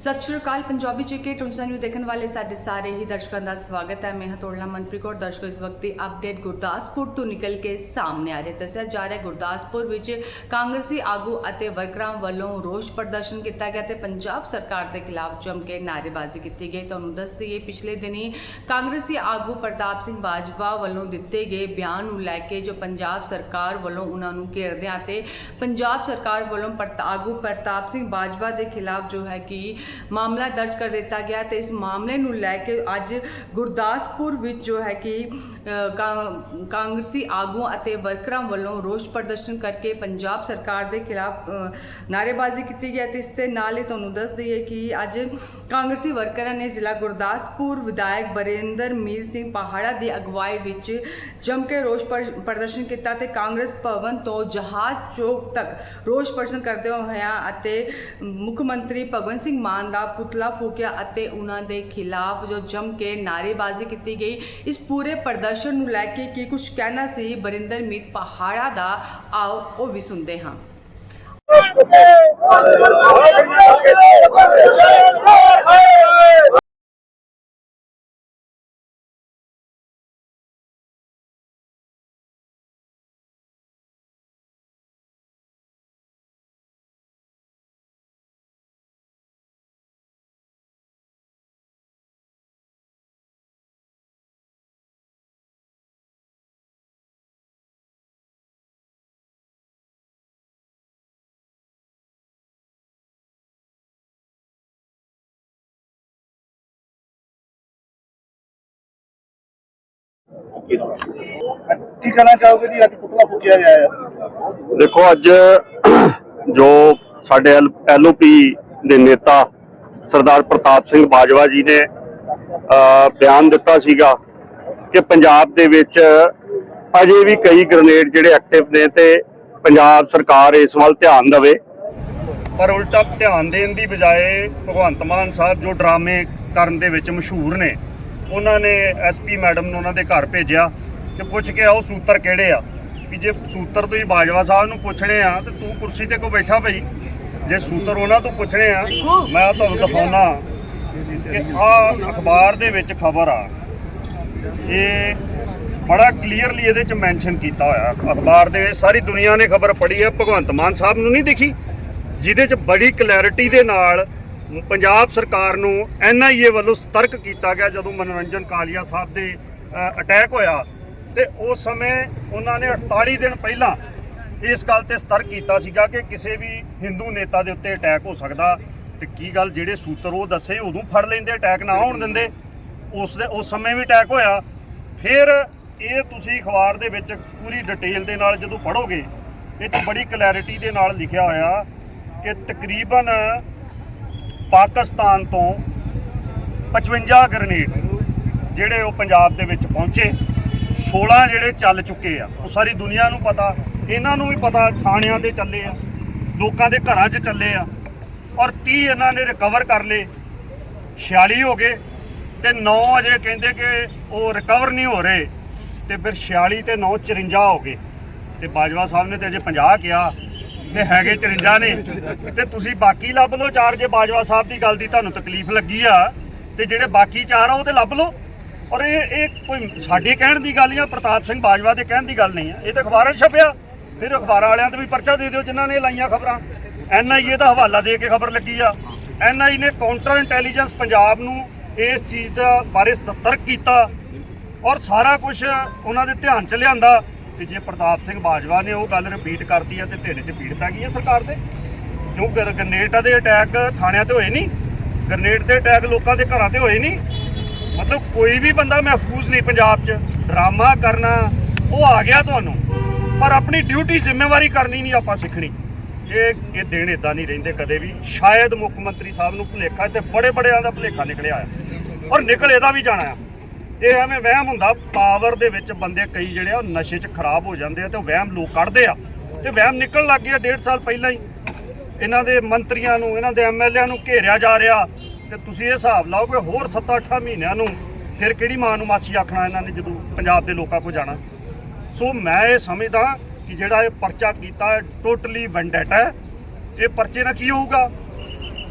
ਸਤਿ ਸ਼੍ਰੀ ਅਕਾਲ, ਪੰਜਾਬੀ ਚੀਕੇ ਟੁੰਸਾ ਨਿਊ ਦੇਖਣ ਵਾਲੇ ਸਾਡੇ ਸਾਰੇ ਹੀ ਦਰਸ਼ਕਾਂ ਦਾ ਸਵਾਗਤ ਹੈ। ਮੈਂ ਹਤੋੜਨਾ ਮਨਪ੍ਰੀਤ ਕੌਰ, ਦਰਸ਼ਕੋ ਇਸ ਵਕਤ ਦੀ ਅਪਡੇਟ ਗੁਰਦਾਸਪੁਰ ਤੋਂ ਨਿਕਲ ਕੇ ਸਾਹਮਣੇ ਆ ਰਿਹਾ ਦੱਸਿਆ ਜਾ ਰਿਹਾ ਗੁਰਦਾਸਪੁਰ ਵਿੱਚ ਕਾਂਗਰਸੀ ਆਗੂ ਅਤੇ ਵਰਕਰਾਂ ਵੱਲੋਂ ਰੋਸ ਪ੍ਰਦਰਸ਼ਨ ਕੀਤਾ ਗਿਆ ਤੇ ਪੰਜਾਬ ਸਰਕਾਰ ਦੇ ਖਿਲਾਫ ਜਮ ਕੇ ਨਾਅਰੇਬਾਜ਼ੀ ਕੀਤੀ ਗਈ। ਤੁਹਾਨੂੰ ਦੱਸ ਦਈਏ, ਪਿਛਲੇ ਦਿਨੀ ਕਾਂਗਰਸੀ ਆਗੂ ਪ੍ਰਤਾਪ ਸਿੰਘ ਬਾਜਵਾ ਵੱਲੋਂ ਦਿੱਤੇ ਗਏ ਬਿਆਨ ਨੂੰ ਲੈ ਕੇ ਜੋ ਪੰਜਾਬ ਸਰਕਾਰ ਵੱਲੋਂ ਉਹਨਾਂ ਨੂੰ ਘੇਰਦਿਆਂ ਤੇ ਪੰਜਾਬ ਸਰਕਾਰ ਵੱਲੋਂ ਪ੍ਰਤਾ- ਆਗੂ ਪ੍ਰਤਾਪ ਸਿੰਘ ਬਾਜਵਾ ਦੇ ਖਿਲਾਫ ਜੋ ਹੈ ਕਿ ਮਾਮਲਾ ਦਰਜ ਕਰ ਦਿੱਤਾ ਗਿਆ ਤੇ ਇਸ ਮਾਮਲੇ ਨੂੰ ਲੈ ਕੇ ਅੱਜ ਗੁਰਦਾਸਪੁਰ ਵਿੱਚ ਜੋ ਹੈ ਕਿ ਕਾਂਗਰਸੀ ਆਗੂਆਂ ਅਤੇ ਵਰਕਰਾਂ ਵੱਲੋਂ ਰੋਸ ਪ੍ਰਦਰਸ਼ਨ ਕਰਕੇ ਪੰਜਾਬ ਸਰਕਾਰ ਦੇ ਖਿਲਾਫ ਅ, ਨਾਅਰੇਬਾਜ਼ੀ ਕੀਤੀ ਗਈ ਤੇ ਇਸ ਦੇ ਨਾਲ ਹੀ ਤੁਹਾਨੂੰ ਦੱਸ ਦਈਏ ਕਿ ਅੱਜ ਕਾਂਗਰਸੀ ਵਰਕਰਾਂ ਨੇ ਜ਼ਿਲ੍ਹਾ ਗੁਰਦਾਸਪੁਰ ਵਿਧਾਇਕ ਬਰਿੰਦਰ ਮੀਰ ਸਿੰਘ ਪਹਾੜਾ ਦੀ ਅਗਵਾਈ ਵਿੱਚ ਜਮ ਕੇ ਰੋਸ ਪ੍ਰਦਰਸ਼ਨ ਕੀਤਾ ਤੇ ਕਾਂਗਰਸ ਭਵਨ ਤੋਂ ਜਹਾਜ਼ ਚੌਕ ਤੱਕ ਰੋਸ ਪ੍ਰਦਰਸ਼ਨ ਕਰਦੇ ਹੋਇਆ ਅਤੇ ਮੁੱਖ ਮੰਤਰੀ ਭਗਵੰਤ ਸਿੰਘ ਮਾਨ ਦਾ ਪੁਤਲਾ ਫੂਕਿਆ ਅਤੇ ਉਹਨਾਂ ਦੇ ਖਿਲਾਫ ਜੋ ਜੰਮ ਕੇ ਨਾਅਰੇਬਾਜ਼ੀ ਕੀਤੀ ਗਈ ਇਸ ਪੂਰੇ ਪ੍ਰਦਰਸ਼ਨ ਨੂੰ ਲੈ ਕੇ ਕੀ ਕੁਝ ਕਹਿਣਾ ਸੀ ਬਰਿੰਦਰ ਮੀਤ ਪਹਾੜਾ ਦਾ ਆਓ ਉਹ ਵੀ ਸੁਣਦੇ ਹਾਂ ਕੀ ਕਹਿਣਾ ਚਾਹੋਗੇ ਜੀ? ਅੱਜ ਪੁਤਲਾ ਫੂਕਿਆ ਗਿਆ ਹੈ। ਦੇਖੋ ਅੱਜ ਜੋ ਸਾਡੇ ਐਲਓਪੀ ਦੇ ਨੇਤਾ ਸਰਦਾਰ ਪ੍ਰਤਾਪ ਸਿੰਘ ਬਾਜਵਾ ਜੀ ਨੇ ਬਿਆਨ ਦਿੱਤਾ ਸੀਗਾ ਕਿ ਪੰਜਾਬ ਦੇ ਵਿੱਚ ਅਜੇ ਵੀ ਕਈ ਗ੍ਰਨੇਡ ਜਿਹੜੇ ਐਕਟਿਵ ਨੇ ਤੇ ਪੰਜਾਬ ਸਰਕਾਰ ਇਸ ਵੱਲ ਧਿਆਨ ਦੇਵੇ। ਪਰ ਉਲਟਾ ਧਿਆਨ ਦੇਣ ਦੀ ਬਜਾਏ ਭਗਵੰਤ ਮਾਨ ਸਾਹਿਬ ਜੋ ਡਰਾਮੇ ਕਰਨ ਦੇ ਵਿੱਚ ਮਸ਼ਹੂਰ ਨੇ ਉਹਨਾਂ ਨੇ ਐਸਪੀ ਮੈਡਮ ਨੂੰ ਉਹਨਾਂ ਦੇ ਘਰ ਭੇਜਿਆ ਕਿ ਪੁੱਛ ਕੇ ਆਓ ਸੂਤਰ ਕਿਹੜੇ ਆ? ਵੀ ਜੇ ਸੂਤਰ ਤੁਸੀਂ ਬਾਜਵਾ ਸਾਹਿਬ ਨੂੰ ਪੁੱਛਣੇ ਆ ਤੇ ਤੂੰ ਕੁਰਸੀ ਤੇ ਕੋ ਬੈਠਾ ਪਈ ਜੇ ਸੂਤਰ ਉਹਨਾਂ ਤੋਂ ਪੁੱਛਣੇ ਆ, ਮੈਂ ਤੁਹਾਨੂੰ ਦਿਖਾਉਣਾ। ਕਿ ਆ ਅਖਬਾਰ ਦੇ ਵਿੱਚ ਖਬਰ ਆ। ਇਹ ਬੜਾ ਕਲੀਅਰਲੀ ਇਹਦੇ ਚ ਮੈਂਸ਼ਨ ਕੀਤਾ ਹੋਇਆ। ਅਖਬਾਰ ਦੇ ਵਿੱਚ ਸਾਰੀ ਦੁਨੀਆ ਨੇ ਖਬਰ ਪੜ੍ਹੀ ਹੈ। ਭਗਵੰਤ ਮਾਨ ਸਾਹਿਬ ਨੂੰ ਨਹੀਂ ਦਿਖੀ, ਜਿਹਦੇ ਚ ਬੜੀ ਕਲੈਰਿਟੀ ਦੇ ਨਾਲ ਪੰਜਾਬ ਸਰਕਾਰ ਨੂੰ ਐਨਆਈਏ ਵੱਲੋਂ ਸਤਰਕ ਕੀਤਾ ਗਿਆ ਜਦੋਂ ਮਨੋਰੰਜਨ ਕਾਲੀਆ ਸਾਹਿਬ ਦੇ ਅਟੈਕ ਹੋਇਆ। ਤੇ ਉਸ ਸਮੇਂ ਉਹਨਾਂ ਨੇ 48 ਦਿਨ ਪਹਿਲਾਂ ਇਸ ਗੱਲ ਤੇ ਸਤਰਕ ਕੀਤਾ ਸੀਗਾ ਕਿ ਕਿਸੇ ਵੀ ਹਿੰਦੂ ਨੇਤਾ ਦੇ ਉੱਤੇ ਅਟੈਕ ਹੋ ਸਕਦਾ। ਤੇ ਕੀ ਗੱਲ, ਜਿਹੜੇ ਸੂਤਰ ਉਹ ਦੱਸੇ, ਉਦੋਂ ਫੜ ਲੈਂਦੇ ਅਟੈਕ ਨਾ ਹੋਣ ਦਿੰਦੇ। ਉਸ ਦੇ, ਉਸ ਸਮੇਂ ਵੀ ਅਟੈਕ ਹੋਇਆ। ਫਿਰ ਇਹ ਤੁਸੀਂ ਅਖਬਾਰ ਦੇ ਵਿੱਚ ਪੂਰੀ ਡਿਟੇਲ ਦੇ ਨਾਲ ਜਦੋਂ ਪੜੋਗੇ ਇਹ 'ਚ ਬੜੀ ਕਲੈਰਿਟੀ ਦੇ ਨਾਲ ਲਿਖਿਆ ਹੋਇਆ ਕਿ ਤਕਰੀਬਨ ਪਾਕਿਸਤਾਨ ਤੋਂ 55 ਗ੍ਰਨੇਡ ਜਿਹੜੇ ਉਹ ਪੰਜਾਬ ਦੇ ਵਿੱਚ ਪਹੁੰਚੇ 16 ਜਿਹੜੇ ਚੱਲ ਚੁੱਕੇ ਆ, ਉਹ ਸਾਰੀ ਦੁਨੀਆ ਨੂੰ ਪਤਾ, ਇਹਨਾਂ ਨੂੰ ਵੀ ਪਤਾ ਥਾਣਿਆਂ ਤੇ ਚੱਲੇ ਆ, ਲੋਕਾਂ ਦੇ ਘਰਾਂ 'ਚ ਚੱਲੇ ਆ, ਔਰ 30 ਇਹਨਾਂ ਨੇ ਰਿਕਵਰ ਕਰ ਲਏ 46 ਹੋ ਗਏ ਤੇ 9 ਅਜੇ ਕਹਿੰਦੇ ਕਿ ਉਹ ਰਿਕਵਰ ਨਹੀਂ ਹੋ ਰਹੇ ਤੇ ਫਿਰ 46 ਤੇ 9 54 ਹੋ ਗਏ ਤੇ ਬਾਜਵਾ ਸਾਹਿਬ ਨੇ ਤੇ ਅਜੇ 50 ਕਿਹਾ ਤੇ ਹੈਗੇ 54 ਨੇ। ਤੇ ਤੁਸੀਂ ਬਾਕੀ ਲੱਭ ਲਓ ਚਾਰ, ਜੇ ਬਾਜਵਾ ਸਾਹਿਬ ਦੀ ਗੱਲ ਦੀ ਤੁਹਾਨੂੰ ਤਕਲੀਫ ਲੱਗੀ ਆ, ਤੇ ਜਿਹੜੇ ਬਾਕੀ ਚਾਰ ਆ, ਉਹ ਤੇ ਲੱਭ ਲਓ। ਔਰ ਇਹ ਇਹ ਕੋਈ ਸਾਡੇ ਕਹਿਣ ਦੀ ਗੱਲ ਜਾਂ ਪ੍ਰਤਾਪ ਸਿੰਘ ਬਾਜਵਾ ਦੇ ਕਹਿਣ ਦੀ ਗੱਲ ਨਹੀਂ ਆ। ਇਹ ਤਾਂ ਅਖਬਾਰਾਂ 'ਚ ਛਪਿਆ। ਫਿਰ ਅਖਬਾਰਾਂ ਵਾਲਿਆਂ ਤੇ ਵੀ ਪਰਚਾ ਦੇ ਦਿਓ ਜਿਨ੍ਹਾਂ ਨੇ ਲਾਈਆਂ ਖਬਰਾਂ। ਐਨਆਈਏ ਦਾ ਹਵਾਲਾ ਦੇ ਕੇ ਖਬਰ ਲੱਗੀ ਆ। ਐਨਆਈ ਨੇ ਕਾਊਂਟਰ ਇੰਟੈਲੀਜੈਂਸ ਪੰਜਾਬ ਨੂੰ ਇਸ ਚੀਜ਼ ਦਾ ਬਾਰੇ ਸਤਰਕ ਕੀਤਾ। ਔਰ ਸਾਰਾ ਕੁਝ ਉਹਨਾਂ ਦੇ ਧਿਆਨ ਚ ਲਿਆਂਦਾ। ਤੇ ਜੇ ਪ੍ਰਤਾਪ ਸਿੰਘ ਬਾਜਵਾ ਨੇ ਉਹ ਗੱਲ ਰਿਪੀਟ ਕਰਤੀ ਆ ਤੇ ਢਿੱਡ 'ਚ ਪੀੜ ਪੈ ਗਈ ਹੈ ਸਰਕਾਰ ਦੇ ਕਿਉਂ ਗਰ- ਗਰਨੇਡ ਦੇ ਅਟੈਕ ਥਾਣਿਆਂ ਤੇ ਹੋਏ ਨਹੀਂ ਗਰਨੇਡ ਦੇ ਅਟੈਕ ਲੋਕਾਂ ਦੇ ਘਰਾਂ ਤੇ ਹੋਏ ਨਹੀਂ ਮਤਲਬ ਕੋਈ ਵੀ ਬੰਦਾ ਮਹਿਫੂਜ਼ ਨਹੀਂ ਪੰਜਾਬ 'ਚ। ਡਰਾਮਾ ਕਰਨਾ, ਉਹ ਆ ਗਿਆ ਤੁਹਾਨੂੰ। ਪਰ ਆਪਣੀ ਡਿਊਟੀ ਜ਼ਿੰਮੇਵਾਰੀ ਕਰਨੀ ਨਹੀਂ ਆਪਾਂ ਸਿੱਖਣੀ। ਇਹ ਇਹ ਦਿਨ ਇਦਾਂ ਨਹੀਂ ਰਹਿੰਦੇ ਕਦੇ ਵੀ। ਸ਼ਾਇਦ ਮੁੱਖ ਮੰਤਰੀ ਸਾਹਿਬ ਨੂੰ ਭੁਲੇਖਾ ਤੇ ਬੜੇ ਬੜਿਆਂ ਦਾ ਭੁਲੇਖਾ ਨਿਕਲਿਆ ਆ। ਔਰ ਨਿਕਲ ਇਹਦਾ ਵੀ ਜਾਣਾ ਆ। ਇਹ ਐਵੇਂ ਵਹਿਮ ਹੁੰਦਾ ਪਾਵਰ ਦੇ ਵਿੱਚ ਬੰਦੇ ਕਈ ਜਿਹੜੇ ਆ, ਉਹ ਨਸ਼ੇ 'ਚ ਖਰਾਬ ਹੋ ਜਾਂਦੇ ਆ ਤੇ ਉਹ ਵਹਿਮ ਲੋਕ ਕੱਢਦੇ ਆ। ਤੇ ਵਹਿਮ ਨਿਕਲਣ ਲੱਗ ਗਿਆ ਡੇਢ ਸਾਲ ਪਹਿਲਾਂ ਹੀ। ਇਹਨਾਂ ਦੇ ਮੰਤਰੀਆਂ ਨੂੰ, ਇਹਨਾਂ ਦੇ ਐਮਐਲਏਆਂ ਨੂੰ ਘੇਰਿਆ ਜਾ ਰਿਹਾ। ਤੇ ਤੁਸੀਂ ਇਹ ਹਿਸਾਬ ਲਾਓ ਕਿ ਹੋਰ 7-8 ਮਹੀਨਿਆਂ ਨੂੰ ਫਿਰ ਕਿਹੜੀ ਮਾਂ ਨੂੰ ਮਾਸੀ ਆਖਣਾ ਇਹਨਾਂ ਨੇ ਜਦੋਂ ਪੰਜਾਬ ਦੇ ਲੋਕਾਂ ਕੋ ਜਾਣਾ? ਸੋ ਮੈਂ ਇਹ ਸਮਝਦਾ ਕਿ ਜਿਹੜਾ ਇਹ ਪਰਚਾ ਕੀਤਾ ਟੋਟਲੀ ਵੈਂਡੇਟਾ ਹੈ। ਇਹ ਪਰਚੇ ਨਾਲ ਕੀ ਹੋਊਗਾ?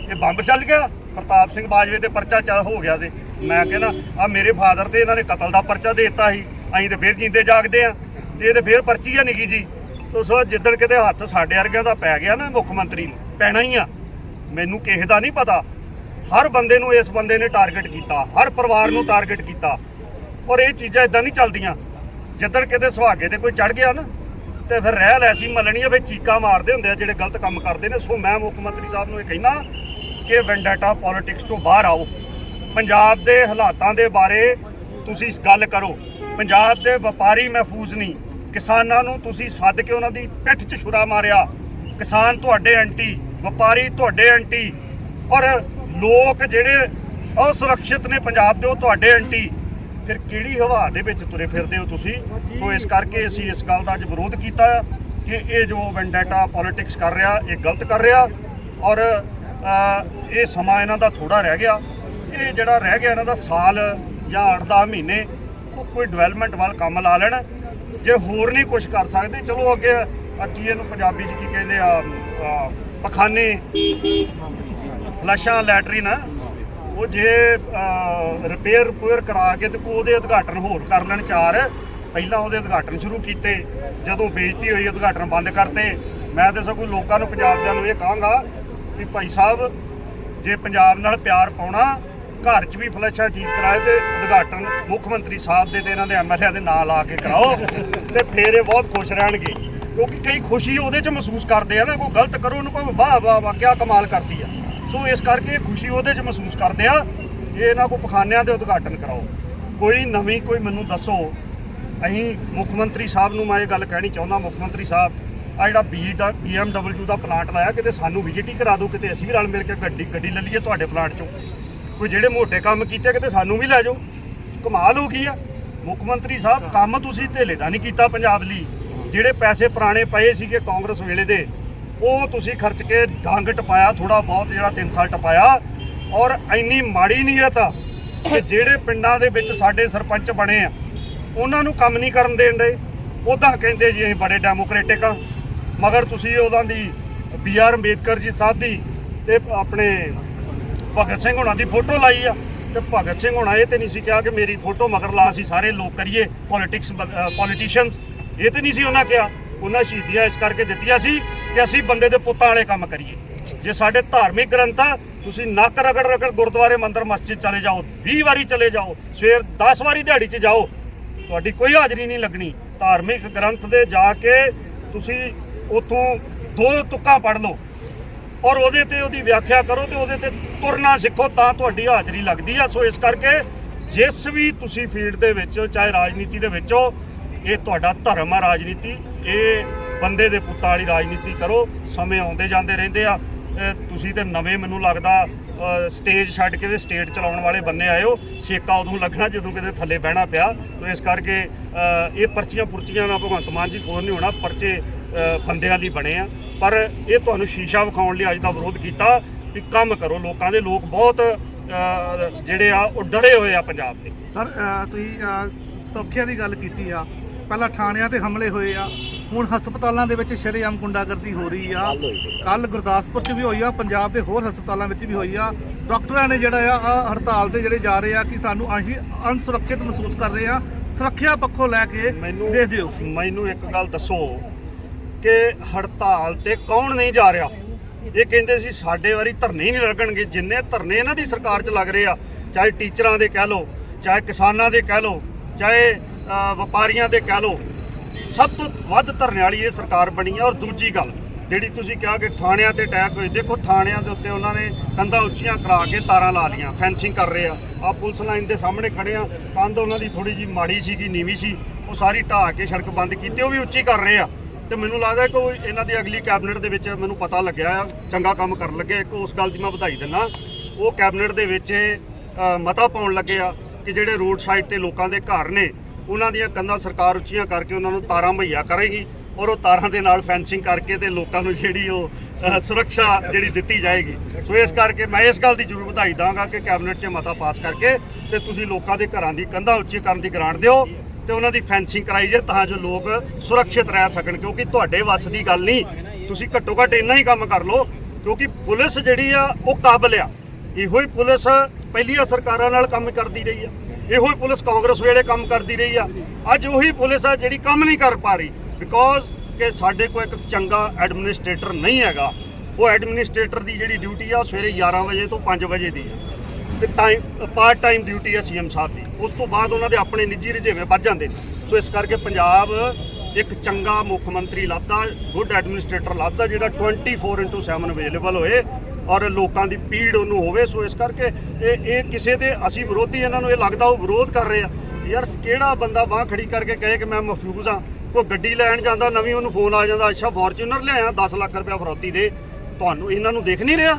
ਇਹ ਬੰਬ ਚੱਲ ਗਿਆ? ਪ੍ਰਤਾਪ ਸਿੰਘ ਬਾਜਵੇ ਤੇ ਪਰਚਾ ਚੱਲ ਹੋ ਗਿਆ ਤੇ ਮੈਂ ਕਹਿੰਦਾ ਆ ਮੇਰੇ ਫਾਦਰ ਤੇ ਇਹਨਾਂ ਨੇ ਕਤਲ ਦਾ ਪਰਚਾ ਦੇ ਦਿੱਤਾ ਸੀ। ਅਸੀਂ ਤੇ ਫਿਰ ਜਿੰਦੇ ਜਾਗਦੇ ਆ ਤੇ ਇਹ ਤੇ ਫਿਰ ਪਰਚੀ ਆ ਨਿੱਕੀ ਜੀ ਤੋ ਸੋ ਜਿੱਦਣ ਕਿਤੇ ਹੱਥ ਸਾਡੇ ਵਰਗਿਆਂ ਦਾ ਪੈ ਗਿਆ ਨਾ ਮੁੱਖ ਮੰਤਰੀ ਨੂੰ, ਪੈਣਾ ਹੀ ਆ। ਮੈਨੂੰ ਕਿਸੇ ਦਾ ਨਹੀਂ ਪਤਾ। ਹਰ ਬੰਦੇ ਨੂੰ ਇਸ ਬੰਦੇ ਨੇ ਟਾਰਗੇਟ ਕੀਤਾ, ਹਰ ਪਰਿਵਾਰ ਨੂੰ ਟਾਰਗੇਟ ਕੀਤਾ। ਔਰ ਇਹ ਚੀਜ਼ਾਂ ਇਦਾਂ ਨਹੀਂ ਚੱਲਦੀਆਂ। ਜਿੱਦਣ ਕਿਤੇ ਸੁਹਾਗੇ ਤੇ ਕੋਈ ਚੜ ਗਿਆ ਨਾ, ਤੇ ਫਿਰ ਰਹਿ ਲੈ ਸੀ ਮੱਲਣੀ ਆ ਵੀ ਚੀਕਾਂ ਮਾਰਦੇ ਹੁੰਦੇ ਆ ਜਿਹੜੇ ਗਲਤ ਕੰਮ ਕਰਦੇ ਨੇ। ਸੋ ਮੈਂ ਮੁੱਖ ਮੰਤਰੀ ਸਾਹਿਬ ਨੂੰ ਇਹ ਕਹਿਣਾ ਕਿ ਵੈਂਡਾਟਾ ਪੋਲਿਟਿਕਸ ਤੋਂ ਬਾਹਰ ਆਓ। ਪੰਜਾਬ ਦੇ ਹਾਲਾਤਾਂ ਦੇ ਬਾਰੇ ਤੁਸੀਂ ਗੱਲ ਕਰੋ। ਪੰਜਾਬ ਦੇ ਵਪਾਰੀ ਮਹਿਫੂਜ਼ ਨਹੀਂ। ਕਿਸਾਨਾਂ ਨੂੰ ਤੁਸੀਂ ਸੱਦ ਕੇ ਉਹਨਾਂ ਦੀ ਪਿੱਠ 'ਚ ਛੁਰਾ ਮਾਰਿਆ। ਕਿਸਾਨ ਤੁਹਾਡੇ ਐਂਟੀ ਵਪਾਰੀ ਤੁਹਾਡੇ ਐਂਟੀ ਔਰ ਲੋਕ ਜਿਹੜੇ ਅਸੁਰੱਖਿਅਤ ਨੇ ਪੰਜਾਬ ਦੇ ਉਹ ਤੁਹਾਡੇ ਐਂਟੀ ਫਿਰ ਕਿਹੜੀ ਹਵਾ ਦੇ ਵਿੱਚ ਤੁਰੇ ਫਿਰਦੇ ਹੋ ਤੁਸੀਂ? ਸੋ ਇਸ ਕਰਕੇ ਅਸੀਂ ਇਸ ਗੱਲ ਦਾ ਅੱਜ ਵਿਰੋਧ ਕੀਤਾ ਕਿ ਇਹ ਜੋ ਵੈਂਡੇਟਾ ਪੋਲਿਟਿਕਸ ਕਰ ਰਿਹਾ, ਇਹ ਗਲਤ ਕਰ ਰਿਹਾ। ਔਰ ਇਹ ਸਮਾਂ ਇਹਨਾਂ ਦਾ ਥੋੜਾ ਰਹਿ ਗਿਆ। ਇਹ ਜਿਹੜਾ ਰਹਿ ਗਿਆ ਇਹਨਾਂ ਦਾ ਸਾਲ ਜਾਂ 8-10 ਮਹੀਨੇ, ਉਹ ਕੋਈ ਡਿਵੈਲਪਮੈਂਟ ਵੱਲ ਕੰਮ ਲਾ ਲੈਣ। ਜੇ ਹੋਰ ਨਹੀਂ ਕੁਝ ਕਰ ਸਕਦੇ, ਚਲੋ ਅੱਗੇ ਆ ਕੀ ਇਹਨੂੰ ਪੰਜਾਬੀ 'ਚ ਕੀ ਕਹਿੰਦੇ ਆ ਪਖਾਨੇ, ਫਲਸ਼ਾਂ, ਲੈਟਰੀਨ, ਉਹ ਜੇ ਰਿਪੇਅਰ ਰਿਪੇਅਰ ਕਰਾ ਕੇ ਤੇ ਉਹਦੇ ਉਦਘਾਟਨ ਹੋਰ ਕਰ ਲੈਣ ਚਾਰ। ਪਹਿਲਾਂ ਉਹਦੇ ਉਦਘਾਟਨ ਸ਼ੁਰੂ ਕੀਤੇ, ਜਦੋਂ ਬੇਇੱਜ਼ਤੀ ਹੋਈ, ਉਦਘਾਟਨ ਬੰਦ ਕਰਤੇ। ਮੈਂ ਤੇ ਸਗੋਂ ਲੋਕਾਂ ਨੂੰ ਪੰਜਾਬ ਦਿਆਂ ਨੂੰ ਇਹ ਕਹਾਂਗਾ ਵੀ ਭਾਈ ਸਾਹਿਬ, ਜੇ ਪੰਜਾਬ ਨਾਲ ਪਿਆਰ ਪਾਉਣਾ, ਘਰ 'ਚ ਵੀ ਫਲੈਸ਼ਾਂ ਠੀਕ ਕਰਾਏ ਤੇ ਉਦਘਾਟਨ ਮੁੱਖ ਮੰਤਰੀ ਸਾਹਿਬ ਦੇ ਤੇ ਇਹਨਾਂ ਦੇ ਐਮਐਲਏ ਦੇ ਨਾਲ ਆ ਕੇ ਕਰਾਓ ਤੇ ਫੇਰ ਇਹ ਬਹੁਤ ਖੁਸ਼ ਰਹਿਣਗੇ। ਕਿਉਂਕਿ ਕਈ ਖੁਸ਼ੀ ਉਹਦੇ 'ਚ ਮਹਿਸੂਸ ਕਰਦੇ ਆ ਨਾ, ਕੋਈ ਗਲਤ ਕਰੋ ਉਹਨੂੰ, ਕੋਈ ਵਾਹ ਵਾਹ ਵਾਹ, ਕਿਆ ਕਮਾਲ ਕਰਦੀ ਆ। ਸੋ ਇਸ ਕਰਕੇ ਖੁਸ਼ੀ ਉਹਦੇ 'ਚ ਮਹਿਸੂਸ ਕਰਦੇ ਆ, ਇਹ ਇਹਨਾਂ ਕੋ ਪਖਾਨਿਆਂ ਦੇ ਉਦਘਾਟਨ ਕਰਾਓ। ਕੋਈ ਨਵੀਂ ਕੋਈ ਮੈਨੂੰ ਦੱਸੋ, ਅਸੀਂ ਮੁੱਖ ਮੰਤਰੀ ਸਾਹਿਬ ਨੂੰ ਮੈਂ ਇਹ ਗੱਲ ਕਹਿਣੀ ਚਾਹੁੰਦਾ, ਮੁੱਖ ਮੰਤਰੀ ਸਾਹਿਬ ਆ ਜਿਹੜਾ ਬੀ BMW ਦਾ ਪਲਾਂਟ ਲਾਇਆ ਕਿਤੇ ਸਾਨੂੰ ਵਿਜ਼ਿਟ ਹੀ ਕਰਾ ਦਿਓ ਕਿਤੇ ਅਸੀਂ ਵੀ ਰਲ ਮਿਲ ਕੇ ਗੱਡੀ ਗੱਡੀ ਲੈ ਲਈਏ ਤੁਹਾਡੇ ਪਲਾਂਟ 'ਚੋਂ। ਕੋਈ ਜਿਹੜੇ ਮੋਟੇ ਕੰਮ ਕੀਤੇ ਕਿਤੇ ਸਾਨੂੰ ਵੀ ਲੈ ਜਾਓ। ਕਮਾਲ ਹੋ ਗਈ ਆ। ਮੁੱਖ ਮੰਤਰੀ ਸਾਹਿਬ ਕੰਮ ਤੁਸੀਂ ਢੇਲੇ ਦਾ ਨਹੀਂ ਕੀਤਾ ਪੰਜਾਬ ਲਈ। ਜਿਹੜੇ ਪੈਸੇ ਪੁਰਾਣੇ ਪਏ ਸੀਗੇ ਕਾਂਗਰਸ ਵੇਲੇ ਦੇ ਉਹ ਤੁਸੀਂ ਖਰਚ ਕੇ ਡੰਗ ਟਪਾਇਆ ਥੋੜਾ ਬਹੁਤ ਜਿਹੜਾ 3 ਸਾਲ ਟਪਾਇਆ। ਔਰ ਇੰਨੀ ਮਾੜੀ ਨੀਅਤ ਆ ਕਿ ਜਿਹੜੇ ਪਿੰਡਾਂ ਦੇ ਵਿੱਚ ਸਾਡੇ ਸਰਪੰਚ ਬਣੇ ਆ ਉਹਨਾਂ ਨੂੰ ਕੰਮ ਨਹੀਂ ਕਰਨ ਦੇਣ ਦੇ। ਉਦਾਂ ਕਹਿੰਦੇ ਜੀ ਅਸੀਂ ਬੜੇ ਡੈਮੋਕ੍ਰੈਟਿਕ ਆ। ਮਗਰ ਤੁਸੀਂ ਉਹਨਾਂ ਦੀ ਬੀ ਆਰ ਅੰਬੇਦਕਰ ਜੀ ਸਾਹਿਬ ਦੀ ਤੇ ਆਪਣੇ ਭਗਤ ਸਿੰਘ ਹੋਣਾ ਦੀ ਫੋਟੋ ਲਾਈ ਆ। ਤੇ ਭਗਤ ਸਿੰਘ ਹੋਣਾ ਇਹ ਤੇ ਨਹੀਂ ਸੀ ਕਿਹਾ ਕਿ ਮੇਰੀ ਫੋਟੋ ਮਗਰ ਲਾ ਅਸੀਂ ਸਾਰੇ ਲੋਕ ਕਰੀਏ ਪੋਲਿਟਿਕਸ ਪੋਲੀਟੀਸ਼ੀਅਨਸ ਇਹ ਤੇ ਨਹੀਂ ਸੀ ਉਹਨਾਂ ਕਿਹਾ। ਉਹਨਾਂ ਸ਼ਹੀਦੀਆਂ ਇਸ ਕਰਕੇ ਦਿੱਤੀਆਂ ਸੀ ਕਿ ਅਸੀਂ ਬੰਦੇ ਦੇ ਪੁੱਤਾਂ ਵਾਲੇ ਕੰਮ ਕਰੀਏ। ਜੇ ਸਾਡੇ ਧਾਰਮਿਕ ਗ੍ਰੰਥ ਆ, ਤੁਸੀਂ ਨੱਕ ਰਗੜ ਰਗੜ ਗੁਰਦੁਆਰੇ ਮੰਦਰ ਮਸਜਿਦ ਚਲੇ ਜਾਓ 20 ਵਾਰੀ ਚਲੇ ਜਾਓ, ਸਵੇਰ 10 ਵਾਰੀ ਦਿਹਾੜੀ 'ਚ ਜਾਓ, ਤੁਹਾਡੀ ਕੋਈ ਹਾਜ਼ਰੀ ਨਹੀਂ ਲੱਗਣੀ। ਧਾਰਮਿਕ ਗ੍ਰੰਥ ਦੇ ਜਾ ਕੇ ਤੁਸੀਂ ਉਥੋਂ ਦੋ ਤੁਕਾਂ ਪੜ੍ਹ ਲਓ ਔਰ ਉਹਦੇ ਤੇ ਉਹਦੀ ਵਿਆਖਿਆ ਕਰੋ ਤੇ ਉਹਦੇ ਤੇ ਤੁਰਨਾ ਸਿੱਖੋ ਤਾਂ ਤੁਹਾਡੀ ਹਾਜ਼ਰੀ ਲੱਗਦੀ ਆ। ਸੋ ਇਸ ਕਰਕੇ ਜਿਸ ਵੀ ਤੁਸੀਂ ਫੀਲਡ ਦੇ ਵਿੱਚ ਚਾਹੇ ਰਾਜਨੀਤੀ ਦੇ ਵਿੱਚ ਹੋ, ਇਹ ਤੁਹਾਡਾ ਧਰਮ ਆ ਰਾਜਨੀਤੀ, ਇਹ ਬੰਦੇ ਦੇ ਪੁੱਤਾਂ ਵਾਲੀ ਰਾਜਨੀਤੀ ਕਰੋ, ਸਮੇਂ ਆਉਂਦੇ ਜਾਂਦੇ ਰਹਿੰਦੇ ਆ। ਤੁਸੀਂ ਤੇ ਨਵੇਂ ਮੈਨੂੰ ਲੱਗਦਾ ਸਟੇਜ ਛੱਡ ਕੇ ਤੇ ਸਟੇਟ ਚਲਾਉਣ ਵਾਲੇ ਬੰਨੇ ਆਇਓ ਸੇਕਾ ਉਦੋਂ ਲੱਗਣਾ ਜਦੋਂ ਕਿਤੇ ਥੱਲੇ ਬਹਿਣਾ ਪਿਆ। ਤੋ ਇਸ ਕਰਕੇ ਇਹ ਪਰਚੀਆਂ ਪੁਰਚੀਆਂ ਨਾਲ ਭਗਵੰਤ ਮਾਨ ਜੀ ਕੋਲ ਨਹੀਂ ਹੋਣਾ, ਪਰਚੇ ਬੰਦਿਆਂ ਲਈ ਬਣੇ ਆ। ਪਰ ਇਹ ਤੁਹਾਨੂੰ ਸ਼ੀਸ਼ਾ ਵਿਖਾਉਣ ਲਈ ਅੱਜ ਦਾ ਵਿਰੋਧ ਕੀਤਾ ਵੀ ਕੰਮ ਕਰੋ। ਲੋਕਾਂ ਦੇ ਲੋਕ ਬਹੁਤ ਜਿਹੜੇ ਆ ਉਹ ਡਰੇ ਹੋਏ ਆ ਪੰਜਾਬ ਦੇ। ਸਰ ਤੁਸੀਂ ਸੌਖਿਆਂ ਦੀ ਗੱਲ ਕੀਤੀ ਆ। ਪਹਿਲਾਂ ਥਾਣਿਆਂ ਤੇ ਹਮਲੇ ਹੋਏ ਆ। ਹੁਣ ਹਸਪਤਾਲਾਂ ਦੇ ਵਿੱਚ ਸ਼ਰੇਆਮ ਗੁੰਡਾਗਰਦੀ ਹੋ ਰਹੀ ਆ। ਕੱਲ ਗੁਰਦਾਸਪੁਰ 'ਚ ਵੀ ਹੋਈ ਆ। ਪੰਜਾਬ ਦੇ ਹੋਰ ਹਸਪਤਾਲਾਂ ਵਿੱਚ ਵੀ ਹੋਈ ਆ। ਡਾਕਟਰਾਂ ਨੇ ਜਿਹੜਾ ਆ ਹੜਤਾਲ ਤੇ ਜਿਹੜੇ ਜਾ ਰਹੇ ਆ ਕਿ ਸਾਨੂੰ ਅਸੀਂ ਅਨਸੁਰੱਖਿਅਤ ਮਹਿਸੂਸ ਕਰ ਰਹੇ ਆ। ਸੁਰੱਖਿਆ ਪੱਖੋਂ ਲੈ ਕੇ ਮੈਨੂੰ ਦੇ ਦਿਓ। ਮੈਨੂੰ ਇੱਕ ਗੱਲ ਦੱਸੋ। ਕਿ ਹੜਤਾਲ ਤੇ ਕੌਣ ਨਹੀਂ ਜਾ ਰਿਹਾ? ਇਹ ਕਹਿੰਦੇ ਸੀ ਸਾਡੇ ਵਾਰੀ ਧਰਨੇ ਹੀ ਨਹੀਂ ਲੱਗਣਗੇ। ਜਿੰਨੇ ਧਰਨੇ ਇਹਨਾਂ ਦੀ ਸਰਕਾਰ 'ਚ ਲੱਗ ਰਹੇ ਆ, ਚਾਹੇ ਟੀਚਰਾਂ ਦੇ ਕਹਿ ਲਓ, ਚਾਹੇ ਕਿਸਾਨਾਂ ਦੇ ਕਹਿ ਲਓ, ਚਾਹੇ ਵਪਾਰੀਆਂ ਦੇ ਕਹਿ ਲਓ, ਸਭ ਤੋਂ ਵੱਧ ਧਰਨੇ ਵਾਲੀ ਇਹ ਸਰਕਾਰ ਬਣੀ ਹੈ ਔਰ ਦੂਜੀ ਗੱਲ, ਜਿਹੜੀ ਤੁਸੀਂ ਕਿਹਾ ਕਿ ਥਾਣਿਆਂ ਤੇ ਅਟੈਕ ਹੋਏ, ਦੇਖੋ ਥਾਣਿਆਂ ਦੇ ਉੱਤੇ ਉਹਨਾਂ ਨੇ ਕੰਧਾਂ ਉੱਚੀਆਂ ਕਰਾ ਕੇ ਤਾਰਾਂ ਲਾ ਲੀਆਂ ਫੈਂਸਿੰਗ ਕਰ ਰਹੇ ਆ। ਆ ਪੁਲਿਸ ਲਾਈਨ ਦੇ ਸਾਹਮਣੇ ਖੜੇ ਆ। ਕੰਧ ਉਹਨਾਂ ਦੀ ਥੋੜੀ ਜੀ ਮਾੜੀ ਸੀਗੀ, ਨੀਵੀਂ ਸੀ। ਉਹ ਸਾਰੀ ਢਾਹ ਕੇ ਸੜਕ ਬੰਦ ਕੀਤੀ, ਉਹ ਵੀ ਉੱਚੀ ਕਰ ਰਹੇ ਆ। ਤੇ ਮੈਨੂੰ ਲੱਗਦਾ ਕਿ ਉਹ ਇਹਨਾਂ ਦੀ ਅਗਲੀ ਕੈਬਨਿਟ ਦੇ ਵਿੱਚ ਮੈਨੂੰ ਪਤਾ ਲੱਗਿਆ ਆ ਚੰਗਾ ਕੰਮ ਕਰਨ ਲੱਗੇ। ਇੱਕ ਉਸ ਗੱਲ ਦੀ ਮੈਂ ਵਧਾਈ ਦਿੰਦਾ ਉਹ ਕੈਬਨਿਟ ਦੇ ਵਿੱਚ ਇਹ, ਮਤਾ ਪਾਉਣ ਲੱਗੇ ਆ ਕਿ ਜਿਹੜੇ ਰੋਡ ਸਾਈਡ ਤੇ ਲੋਕਾਂ ਦੇ ਘਰ ਨੇ ਉਹਨਾਂ ਦੀਆਂ ਕੰਧਾਂ ਸਰਕਾਰ ਉੱਚੀਆਂ ਕਰਕੇ ਉਹਨਾਂ ਨੂੰ ਤਾਰਾਂ ਮੁਹੱਈਆ ਕਰੇਗੀ ਔਰ ਉਹ ਤਾਰਾਂ ਦੇ ਨਾਲ ਫੈਂਸਿੰਗ ਕਰਕੇ ਤੇ ਲੋਕਾਂ ਨੂੰ ਜਿਹੜੀ ਉਹ ਸੁਰੱਖਿਆ ਜਿਹੜੀ ਦਿੱਤੀ ਜਾਏਗੀ। ਸੋ ਇਸ ਕਰਕੇ ਮੈਂ ਇਸ ਗੱਲ ਦੀ ਜ਼ਰੂਰ ਵਧਾਈ ਦਾਂਗਾ ਕਿ ਕੈਬਨਿਟ 'ਚ ਮਤਾ ਪਾਸ ਕਰਕੇ ਤੇ ਤੁਸੀਂ ਲੋਕਾਂ ਦੇ ਘਰਾਂ ਦੀ ਕੰਧਾਂ ਉੱਚੀ ਕਰਨ ਦੀ ਗ੍ਰਾਂਟ ਦਿਓ। ਤੇ ਉਹਨਾਂ ਦੀ ਫੈਂਸਿੰਗ ਕਰਾਈ ਜਾਏ ਤਾਂ ਜੋ ਲੋਕ ਸੁਰੱਖਿਅਤ ਰਹਿ ਸਕਣ, ਕਿਉਂਕਿ ਤੁਹਾਡੇ ਵੱਸ ਦੀ ਗੱਲ ਨਹੀਂ। ਤੁਸੀਂ ਘੱਟੋ ਘੱਟ ਇੰਨਾ ਹੀ ਕੰਮ ਕਰ ਲਓ, ਕਿਉਂਕਿ ਪੁਲਿਸ ਜਿਹੜੀ ਆ, ਉਹ ਕਾਬਲ ਆ। ਇਹੋ ਹੀ ਪੁਲਿਸ ਪਹਿਲੀਆਂ ਸਰਕਾਰਾਂ ਨਾਲ ਕੰਮ ਕਰਦੀ ਰਹੀ ਆ। ਇਹੋ ਹੀ ਪੁਲਿਸ ਕਾਂਗਰਸ ਵੇਲੇ ਕੰਮ ਕਰਦੀ ਰਹੀ ਆ। ਅੱਜ ਉਹੀ ਪੁਲਿਸ ਆ ਜਿਹੜੀ ਕੰਮ ਨਹੀਂ ਕਰ ਪਾ ਰਹੀ। ਬਿਕੋਜ਼ ਕਿ ਸਾਡੇ ਕੋਲ ਇੱਕ ਚੰਗਾ ਐਡਮਿਨਿਸਟ੍ਰੇਟਰ ਨਹੀਂ ਹੈਗਾ। ਉਹ ਐਡਮਿਨਿਸਟ੍ਰੇਟਰ ਦੀ ਜਿਹੜੀ ਡਿਊਟੀ ਆ, ਉਹ ਸਵੇਰੇ 11 ਵਜੇ ਤੋਂ 5 ਵਜੇ ਦੀ ਆ। ਤੇ ਟਾਈਮ ਪਾਰਟ ਟਾਈਮ ਡਿਊਟੀ ਹੈ ਸੀਐਮ ਸਾਹਿਬ ਦੀ। ਉਸ ਤੋਂ ਬਾਅਦ ਉਹਨਾਂ ਦੇ ਆਪਣੇ ਨਿੱਜੀ ਰੁਝੇਵੇਂ ਵੱਧ ਜਾਂਦੇ ਨੇ। ਸੋ ਇਸ ਕਰਕੇ ਪੰਜਾਬ ਇੱਕ ਚੰਗਾ ਮੁੱਖ ਮੰਤਰੀ ਲੱਭਦਾ ਗੁੱਡ ਐਡਮਿਨਿਸਟ੍ਰੇਟਰ ਲੱਭਦਾ, ਜਿਹੜਾ 24/7 ਅਵੇਲੇਬਲ ਹੋਏ ਔਰ ਲੋਕਾਂ ਦੀ ਪੀੜ ਉਹਨੂੰ ਹੋਵੇ। ਸੋ ਇਸ ਕਰਕੇ ਇਹ ਇਹ ਕਿਸੇ ਦੇ, ਅਸੀਂ ਵਿਰੋਧੀ ਇਹਨਾਂ ਨੂੰ ਇਹ ਲੱਗਦਾ ਉਹ ਵਿਰੋਧ ਕਰ ਰਹੇ ਆ। ਯਾਰ, ਕਿਹੜਾ ਬੰਦਾ ਬਾਹ ਖੜੀ ਕਰਕੇ ਕਹੇ ਕਿ ਮੈਂ ਮਫਿਊਜ਼ ਆ? ਕੋਈ ਗੱਡੀ ਲੈਣ ਜਾਂਦਾ, ਨਵੀਂ ਉਹਨੂੰ ਫੋਨ ਆ ਜਾਂਦਾ, ਅੱਛਾ ਫੋਰਚੂਨਰ ਲਿਆਇਆ 10 ਲੱਖ ਰੁਪਇਆ ਫਰੋਤੀ ਦੇ। ਤੁਹਾਨੂੰ ਇਹਨਾਂ ਨੂੰ ਦੇਖ ਨਹੀਂ ਰਿਹਾ?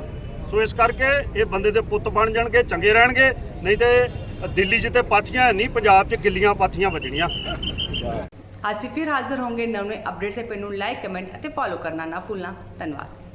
ਸੋ ਇਸ ਕਰਕੇ ਇਹ ਬੰਦੇ ਦੇ ਪੁੱਤ ਬਣ ਜਾਣਗੇ, ਚੰਗੇ ਰਹਿਣਗੇ, ਨਹੀਂ ਤੇ ਦਿੱਲੀ 'ਚ ਤੇ ਪਾਥੀਆਂ ਨਹੀਂ, ਪੰਜਾਬ 'ਚ ਗਿੱਲੀਆਂ ਪਾਥੀਆਂ ਵੱਜਣੀਆਂ। ਅਸੀਂ ਫਿਰ ਹਾਜ਼ਰ ਹੋਵਾਂਗੇ ਨਵੇਂ ਅਪਡੇਟ ਸੇ ਪੇ ਲਾਈਕ, ਕਮੈਂਟ ਅਤੇ ਫੋਲੋ ਕਰਨਾ ਨਾ ਭੁੱਲਣਾ। ਧੰਨਵਾਦ।